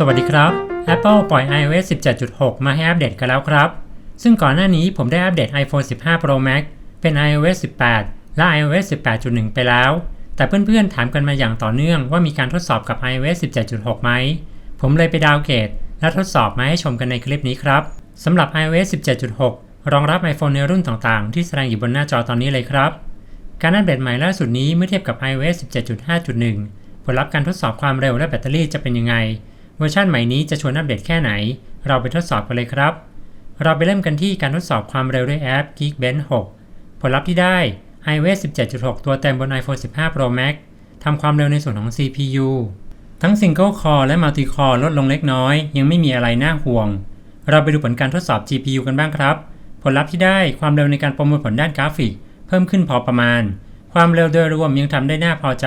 สวัสดีครับ Apple ปล่อย iOS 17.6 มาให้อัปเดตกันแล้วครับ ซึ่งก่อนหน้านี้ผมได้อัปเดต iPhone 15 Pro Max เป็น iOS 18 และ iOS 18.1 ไปแล้ว แต่เพื่อนๆ ถามกันมาอย่างต่อเนื่องว่ามีการทดสอบกับ iOS 17.6 ไหม ผมเลยไปดาวเกรดและทดสอบมาให้ชมกันในคลิปนี้ครับ สำหรับ iOS 17.6 รองรับ iPhone ในรุ่นต่างๆ ที่แสดงอยู่บนหน้าจอตอนนี้เลยครับ การอัปเดตใหม่ล่าสุดนี้เมื่อเทียบกับ iOS 17.5.1 ผลลัพธ์การทดสอบความเร็วและแบตเตอรี่จะเป็นยังไง เวอร์ชันใหม่นี้จะชวนอัปเดตแค่ไหน เราไปทดสอบกันเลยครับ เราไปเริ่มกันที่การทดสอบความเร็วด้วยแอป Geekbench 6 ผลลัพธ์ที่ได้ iOS 17.6 ตัวเต็มบน iPhone 15 Pro Max ทำความเร็วในส่วนของ CPU ทั้ง Single Core และ Multi Core ลดลงเล็กน้อย ยังไม่มีอะไรน่าห่วง เราไปดูผลการทดสอบ GPU กันบ้างครับ ผลลัพธ์ที่ได้ความเร็วในการประมวลผลด้านกราฟิก เพิ่มขึ้นพอประมาณ ความเร็วโดยรวมยังทำได้น่าพอใจ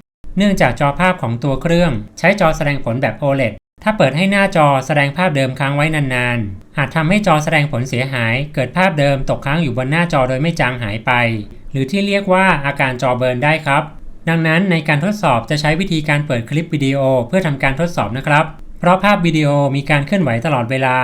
เนื่องจากจอภาพของตัวเครื่อง ใช้จอแสดงผลแบบ OLED ถ้าเปิดให้หน้าจอแสดงภาพเดิมค้างไว้นานๆ อาจทำให้จอแสดงผลเสียหาย เกิดภาพเดิมตกค้างอยู่บนหน้าจอโดยไม่จางหายไป หรือที่เรียกว่าอาการจอเบิร์นได้ครับ ดังนั้นในการทดสอบจะใช้วิธีการเปิดคลิปวิดีโอเพื่อทำการทดสอบนะครับ เพราะภาพวิดีโอมีการเคลื่อนไหวตลอดเวลา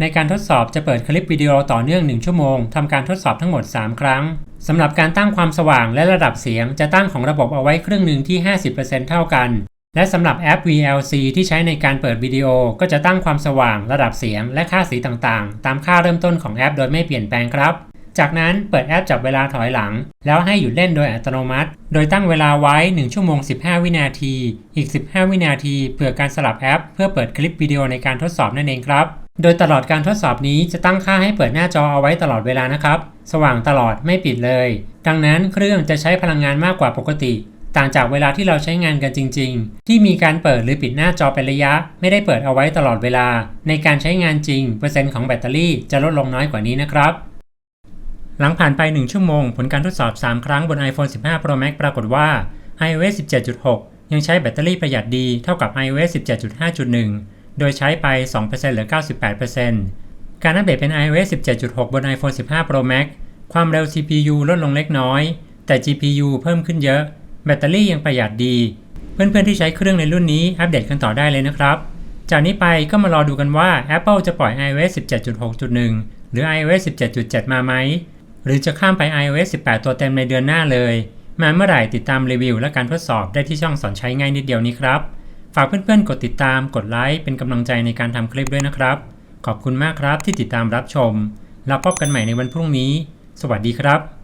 ในการทดสอบจะเปิดคลิปวิดีโอต่อเนื่อง 1 ชั่วโมง ทำการทดสอบทั้งหมด 3 ครั้ง สำหรับการตั้งความสว่างและระดับเสียง จะตั้งของระบบเอาไว้ครึ่งหนึ่งที่ 50%เท่ากัน และสำหรับแอป VLC ที่ใช้ในการเปิดวิดีโอ ก็จะตั้งความสว่าง ระดับเสียง และค่าสีต่างๆ ตามค่าเริ่มต้นของแอป โดยไม่เปลี่ยนแปลงครับ จากนั้นเปิดแอปจับเวลาถอยหลัง แล้วให้หยุดเล่นโดยอัตโนมัติ โดยตั้งเวลาไว้ 1 ชั่วโมง 15 วินาที อีก 15 วินาทีเผื่อการสลับแอป เพื่อเปิดคลิปวิดีโอในการทดสอบนั่นเองครับ โดยตลอดการทดสอบนี้จะตั้งค่าให้เปิดหน้าจอเอาไว้ตลอดเวลานะครับ สว่างตลอดไม่ปิดเลย ดังนั้นเครื่องจะใช้พลังงานมากกว่าปกติ ต่างจากเวลาที่เราใช้งานกันจริง ๆ ที่มีการเปิดหรือปิดหน้าจอเป็นระยะ ไม่ได้เปิดเอาไว้ตลอดเวลา ในการใช้งานจริง เปอร์เซ็นต์ของแบตเตอรี่จะลดลงน้อยกว่านี้นะครับ หลังผ่านไป 1 ชั่วโมง ผลการทดสอบ 3 ครั้งบน iPhone 15 Pro Max ปรากฏว่า iOS 17.6 ยังใช้แบตเตอรี่ประหยัดดีเท่ากับ iOS 17.5.1 โดยใช้ไป2%เหลือ 98%การอัปเดตเป็น iOS 17.6 บน iPhone 15 Pro Max ความเร็ว CPU ลดลงเล็กน้อย แต่ GPU เพิ่มขึ้นเยอะ แบตเตอรี่ยังประหยัดดี เพื่อนๆที่ใช้เครื่องในรุ่นนี้อัปเดตกันต่อได้เลยนะครับ จากนี้ไปก็มารอดูกันว่า Apple จะปล่อย iOS 17.6.1 หรือ iOS 17.7 มาไหม หรือจะข้ามไป iOS 18 ตัวเต็มในเดือนหน้าเลย มาเมื่อไหร่ติดตามรีวิวและการทดสอบได้ที่ช่องสอนใช้ง่ายนิดเดียวนี้ครับ ฝากเพื่อนๆ กดติดตาม กดไลค์ เป็นกำลังใจในการทำคลิปด้วยนะครับ ขอบคุณมากครับที่ติดตามรับชม แล้วพบกันใหม่ในวันพรุ่งนี้ สวัสดีครับ